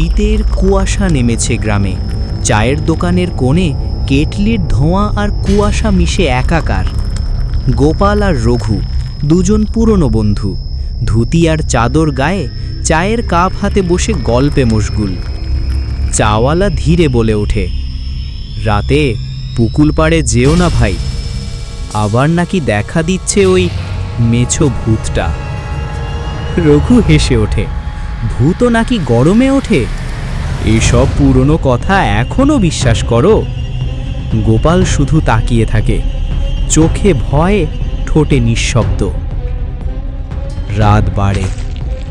শীতের কুয়াশা নেমেছে গ্রামে। চায়ের দোকানের কোণে কেটলির ধোঁয়া আর কুয়াশা মিশে একাকার। গোপাল আর রঘু, দুজন পুরনো বন্ধু। ধুতি আর চাদর গায়ে চায়ের কাপ হাতে বসে গল্পে মশগুল। চাওয়ালা ধীরে বলে ওঠে, রাতে পুকুল পাড়ে যেও না ভাই। আবার নাকি দেখা দিচ্ছে ওই মেছো ভূতটা? রঘু হেসে ওঠে ভূতও নাকি গরমে ওঠে? এসব পুরনো কথা এখনও বিশ্বাস করো। গোপাল শুধু তাকিয়ে থাকে। চোখে ভয়ে, ঠোঁটে নিঃশব্দ। রাত বাড়ে।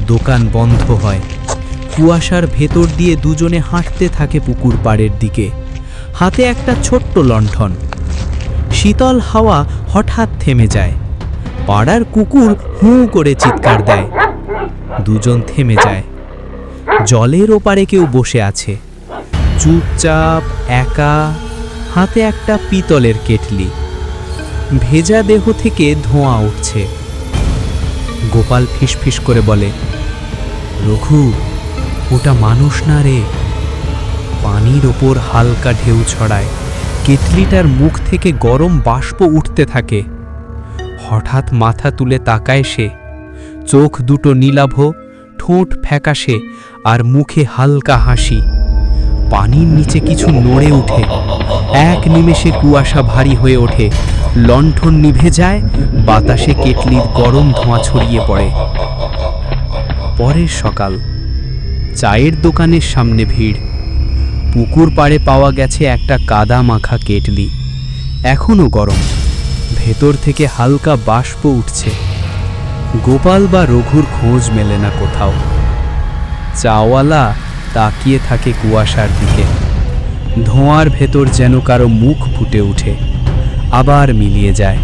দোকান বন্ধ হয়। কুয়াশার ভেতর দিয়ে দুজনে হাঁটতে থাকে পুকুর পাড়ের দিকে। হাতে একটা ছোট্ট লণ্ঠন। শীতল হাওয়া হঠাৎ থেমে যায়। পাড়ার কুকুর হুঁ করে চিৎকার দেয়। দুজন থেমে যায়। জলের ওপারে কেউ বসে আছে। চুপচাপ, একা, হাতে একটা পিতলের কেটলি। ভেজা দেহ থেকে ধোঁয়া উঠছে। গোপাল ফিসফিস করে বলে, রঘু, ওটা মানুষ না রে। পানির ওপর হালকা ঢেউ ছড়ায়। কেটলিটার মুখ থেকে গরম বাষ্প উঠতে থাকে। হঠাৎ মাথা তুলে তাকায় সে। চোখ দুটো নীলাভ ঠোঁট ফ্যাকাশে আর মুখে হালকা হাসি। পানির নিচে কিছু নড়ে ওঠে এক নিমেষে কুয়াশা ভারী হয়ে ওঠে। লণ্ঠন নিভে যায়, বাতাসে কেটলির গরম ধোঁয়া ছড়িয়ে পড়ে। পরের সকাল। চায়ের দোকানের সামনে ভিড়। পুকুর পাড়ে পাওয়া গেছে একটা কাদা মাখা কেটলি। এখনও গরম। ভেতর থেকে হালকা বাষ্প উঠছে। গোপাল বা রঘুর খোঁজ মেলে না কোথাও। চাওয়ালা তাকিয়ে থাকে কুয়াশার দিকে। ধোঁয়ার ভেতর যেন কারও মুখ ফুটে উঠে আবার মিলিয়ে যায়।